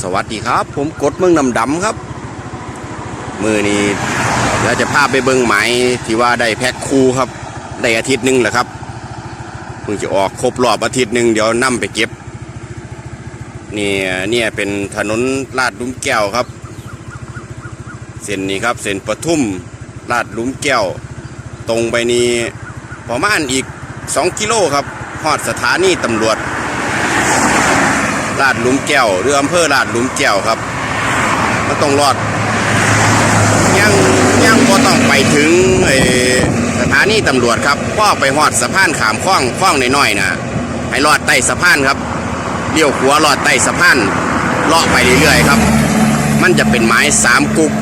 สวัสดีครับ ผมกดเมืองนำดำครับ มือนี้เดี๋ยวจะพาไปเบิ้งไหมที่ว่าได้แพ็คคู่ครับได้อาทิตย์หนึ่งแหละครับเพิ่งจะออกครบรอบอาทิตย์หนึ่งเดี๋ยวนํไปเก็บเนี่ยเนี่ยเป็นถนนลาดหลุมแก้วครับ เส้นนี้ครับเส้นปทุมลาดหลุมแก้ว ตรงไปนี้ประมาณอีก 2 กิโลครับฮอดสถานีตำรวจ ลาดหลุมแก้วหรืออำเภอลาดหลุมแก้วครับ มันต้องรอด ยังยังพอต้องไปถึงสถานีตำรวจครับพ่อไปหอดสะพานขามคล้องคล้องน้อยๆนะให้รอดใต้สะพานครับเลี้ยวขวารอดใต้สะพานเลาะไปเรื่อยๆครับ มันจะเป็นไม้สามกุก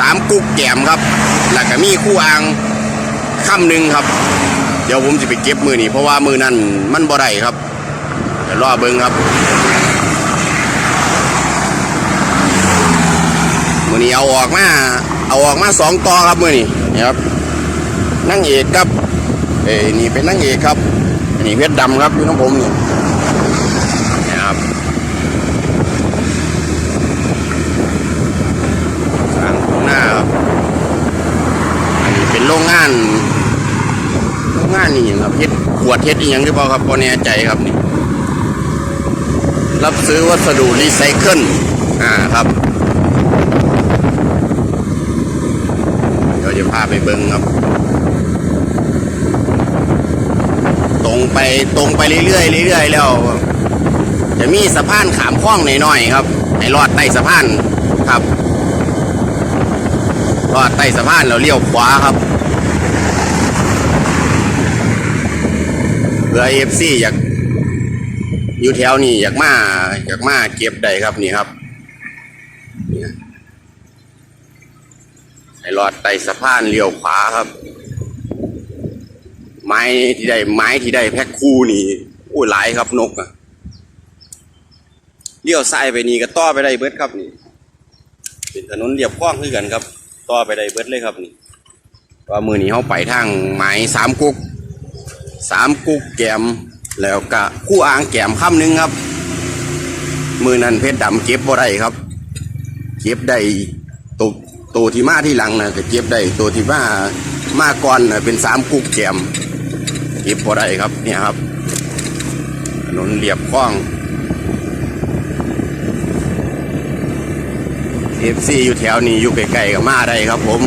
สามกุกแกมครับ แล้วก็มีคู่อ่างค่ำหนึ่งครับ เดี๋ยวผมจะไปเก็บมือนี่เพราะว่ามือนั้นมันบ่ได้ครับเดี๋ยวรอเบิ้งครับ มือนี้เอาออกมาเอาออกมาสองตอครับมือนี้นี่ครับนั่งเอกครับเอ้นี่เป็นนั่งเอกครับนนี้เพชรดำครับอยู่น้องผมนี่นี่ครับสร้างหน้าครับอันนี้เป็นโรงงานโรงงานนี่หยังครับเฮ็ดขวดเฮ็ดอีหยังหรือเปล่าครับพอแน่ใจครับนี่รับซื้อวัสดุรีไซเคิลอ่าครับ เดี๋ยวจะ พาไปเบิ้งครับ ตรงไปตรงไปเรื่อยๆเรื่อยๆแล้ว จะมีสะพานขามคล้องหน่อยๆครับ ให้ลอดใต้สะพานครับลอดใต้สะพานแล้วเลี้ยวขวาครับเพื่อเอฟซีอยากอยู่แถวนี้อยากมาอยากมาเก็บได้ครับนี่ครับ ให้รอดไต่สะพานเลี้ยวขวาครับ ไม้ที่ได้ไม้ที่ได้แพ็คคู่นี่อู้หลายครับนกอะเลี้ยวซ้ายไปนี่ก็ต่อไปได้เบิดครับนี่ เป็นถนนเรียบคล้องคือกันครับ ต่อไปได้เบิดเลยครับนี่ว่ามือนี้เขาไปทางไม้สามกุกสามกุกแกมแล้วก็คู่อ่างแกมค่ำหนึงครับ มือนั้นเพชรดำเก็บบ่ได้ครับ เก็บได้ตัว ตัวที่มาที่หลังนะก็เก็บได้ตัวที่มามาก่อนนะเป็นสามกุกแกมเก็บพอได้ครับเนี่ยครับถนนเรียบคล้องเอฟซีอยู่แถวนี้อยู่ใกล้ๆกับมาได้ครับผม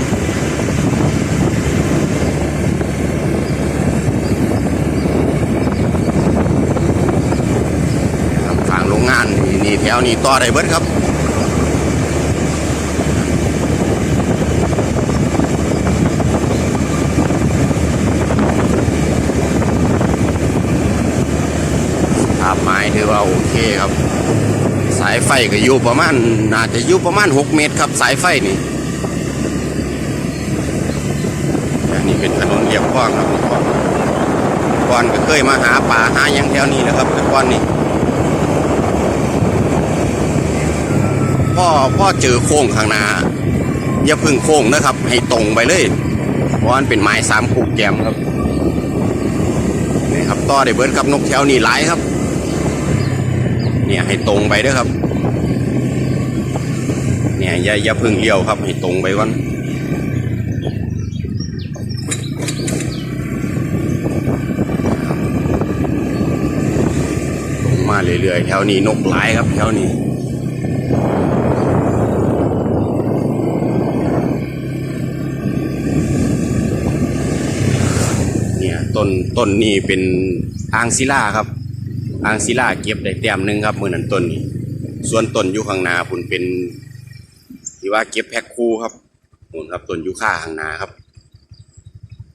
ครับฝั่งโรงงานนี่นี่แถวนี้ต่อได้เบิดครับ ภาพไม้ถื อว่าโอเคครับ สายไฟก็อยู่ประมาณน่าจะอยู่ประมาณ 6 เมตรครับ สายไฟนี่อันนี้เป็นถนนเรียบคล้องครับก่อนก่อนก็เคยมาหาป่าหายังแถวนี้แหล้วครับแต่ก่อนนี่พ่อพ่อเจอโค้งข้างหน้าอย่าพึ่งโค้งนะครับ ให้ตรงไปเลยเพราะมันเป็นไม้สามกุกแกมครับนี่ครับต่อได้เบิร์ดครับนกแถวนี่หลายครับ เนี่ยให้ตรงไปเด้วยครับ เนี่ยอย่าอย่าพึ่งเลี้ยวครับให้ตรงไปก่อนตรงมาเรื่อยๆแถวนี้นกหลายครับแถวนี้เนี่ยต้นต้นนี้เป็นอางศิลาครับ อ่างศิลาเก็บได้แต้มหนึ่งครับมือนันต้นนี้ ส่วนต้นอยู่ข้างนาพุ่นเป็นที่ว่าเก็บแพ็คคู่ครับนู่นครับต้นยูค่าข้างนาครับ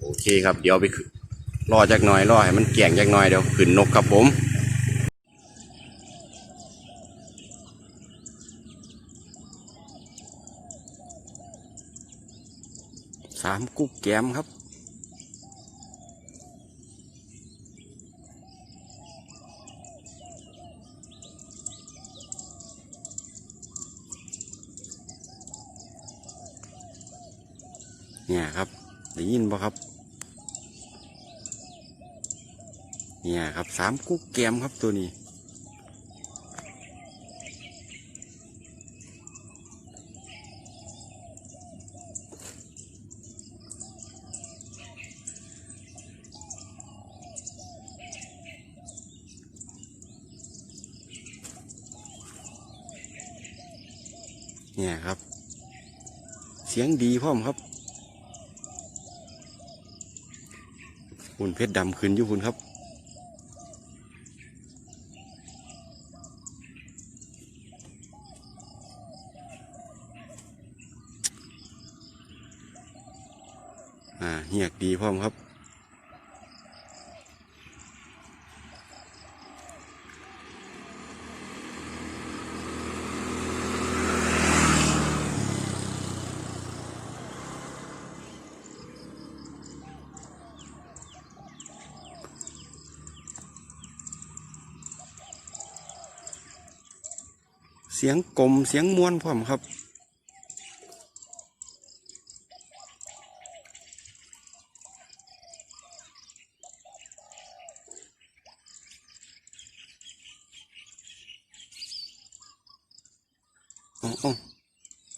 โอเคครับ เดี๋ยวไปรอจักหน่อยรอให้มันแก่งจักหน่อยเดี๋ยวขึ้นนกครับผมสามกุ๊กแกมครับ ได้ยินบ่ครับ เนี่ยครับสามกุ๊กแกมครับตัวนี้ เนี่ยครับ เสียงดีพร้อมครับ หุ่นเพชรดำขึ้นอยู่คุณครับอ่าเหียกดีพร้อมครับ สียงกลมเสียงมวนพร้อมครับ อ๋อ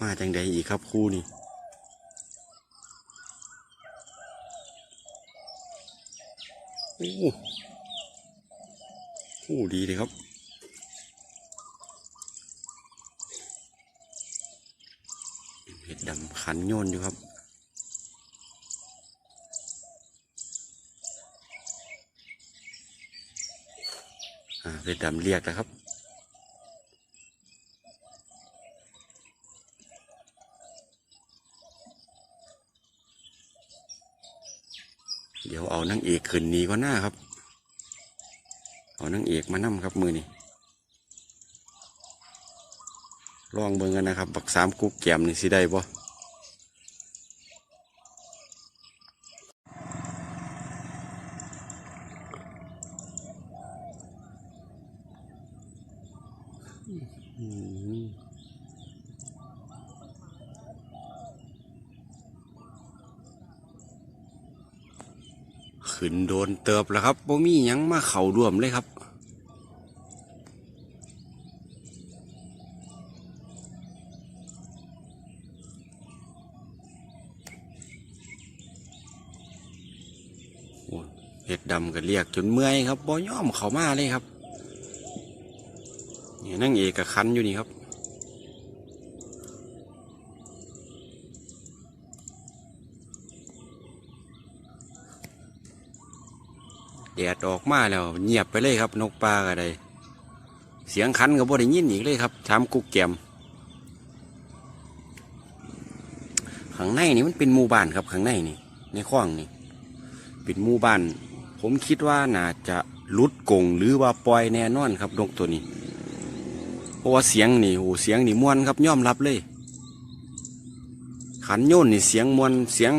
มาจังใดอีกครับครูนี่โอ้โหดีเลยครับ เห็ดดำ ขันโยนอยู่ครับ อ่าเห็ดดำเรียกแล้วครับเดี๋ยวเอานางเอกขึ้นหนีก็หน้าครับ เอานางเอกมานั่มครับมือนี่ลองเบิ่งกันนะครับ บักสามกุ๊กแกมนี่สิได้บ่ ขึ้นโดนเติบแล้วครับบ่มีหยังมาเข่าร่วมเลยครับ เห็ดดำก็เรียกจนเมื่อยครับบ่ย่อมเขามาเลยครับนี่นั่งเอกกับคันอยู่นี่ครับ ดดออกมาแล้วเงียบไปเลยครับ นกปลาก็ได้เสียงคันก็บ่ได้ยินอีกเลยครับถามกุ๊กแกมข้างในนี่มันเป็นหมู่บ้านครับข้างในนี่ ในคลองนี่เป็นหมู่บ้าน ผมคิดว่าน่าจะลุดกงหรือว่าปล่อยแน่นอนครับนกตัวนี้เพราะว่าเสียงนี่โอ้เสียงนี่มวนครับย่อมรับเลย ขันโยนนี่เสียงมวนเสียง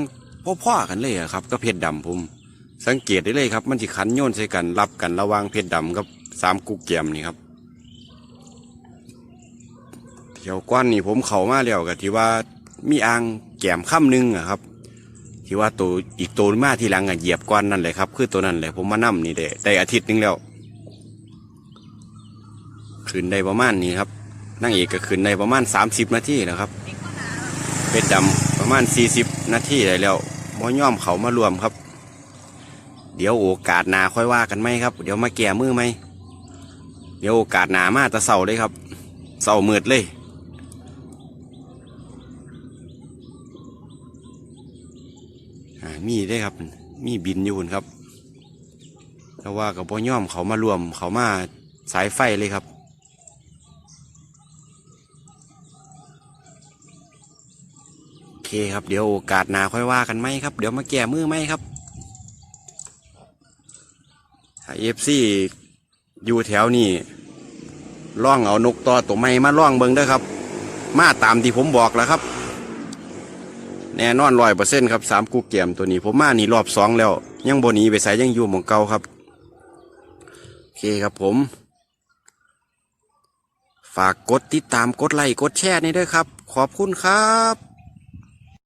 พ่อๆกันเลยครับก็เพชรดำผม สังเกตได้เลยครับ มันสิขันโยนใส่กันรับกันระวางเพชรดำกับสามกุกแกมนี่ครับเที่ยวก้อนนี่ผมเข้ามาแล้วก็ที่ว่ามีอ่างแกมค่ำหนึ่งอะครับ ที่ว่าตัวอีกตัวมาทีหลังอะเหยียบก้อนนั่นเลยครับ คือตัวนั้นแหละผมมานั่นี่ได้ได้อาทิตย์นึงแล้วขึ้นได้ประมาณนี้ครับนั่งเอกก็ขึ้นได้ประมาณสามสิบนาทีแล้วครับ เป็ดดำประมาณสี่สิบนาทีได้แล้วมอย่อมเขามารวมครับ เดี๋ยวโอกาสหนาค่อยว่ากันไหมครับ เดี๋ยวมาแก่มือไหม เดี๋ยวโอกาสหนามาแตะเสาเลยครับเสามืดเลย มีได้ครับ มีบินอยู่พุ่นครับ แต่ว่ากับพ่อย่อมเขามารวมเขามาสายไฟเลยครับโอเคครับเดี๋ยวโอกาสหนาค่อยว่ากันไหมครับ เดี๋ยวมาแก้มือไหมครับ เอฟซีอยู่แถวนี้ล่องเอานกต่อตัวไม้มาล่องเบิงเด้ครับ มาตามที่ผมบอกแล้วครับ แน่นอนร้อยเปอร์เซ็นต์ครับสามกูเกียมตัวนี้ ผมมานี่รอบสองแล้ว ยังบนีไปใส่ยังอยู่หมองเก่าครับโอเคครับผม ฝากกดติดตามกดไลค์กดแชร์นี่ด้วยครับ ขอบคุณครับ